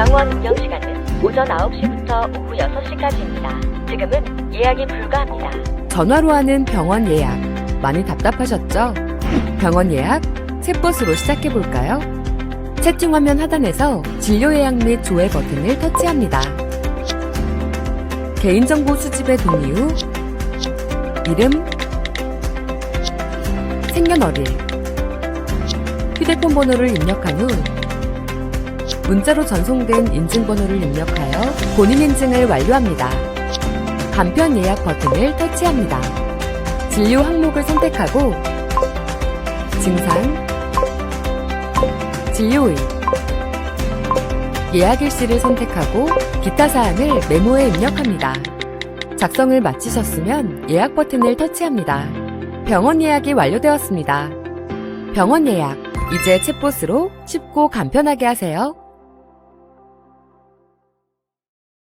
병원 운영 시간은 오전 9시부터 오후 6시까지입니다. 지금은 예약이 불가합니다. 전화로 하는 병원 예약. 많이 답답하셨죠? 병원 예약 챗봇으로 시작해볼까요? 채팅 화면 하단에서 진료 예약 및 조회 버튼을 터치합니다. 개인정보 수집의 동의 후 이름, 생년월일, 휴대폰 번호를 입력한 후 문자로 전송된 인증번호를 입력하여 본인 인증을 완료합니다. 간편 예약 버튼을 터치합니다. 진료 항목을 선택하고 증상, 진료의, 예약 일시를 선택하고 기타 사항을 메모에 입력합니다. 작성을 마치셨으면 예약 버튼을 터치합니다. 병원 예약이 완료되었습니다. 병원 예약, 이제 챗봇으로 쉽고 간편하게 하세요.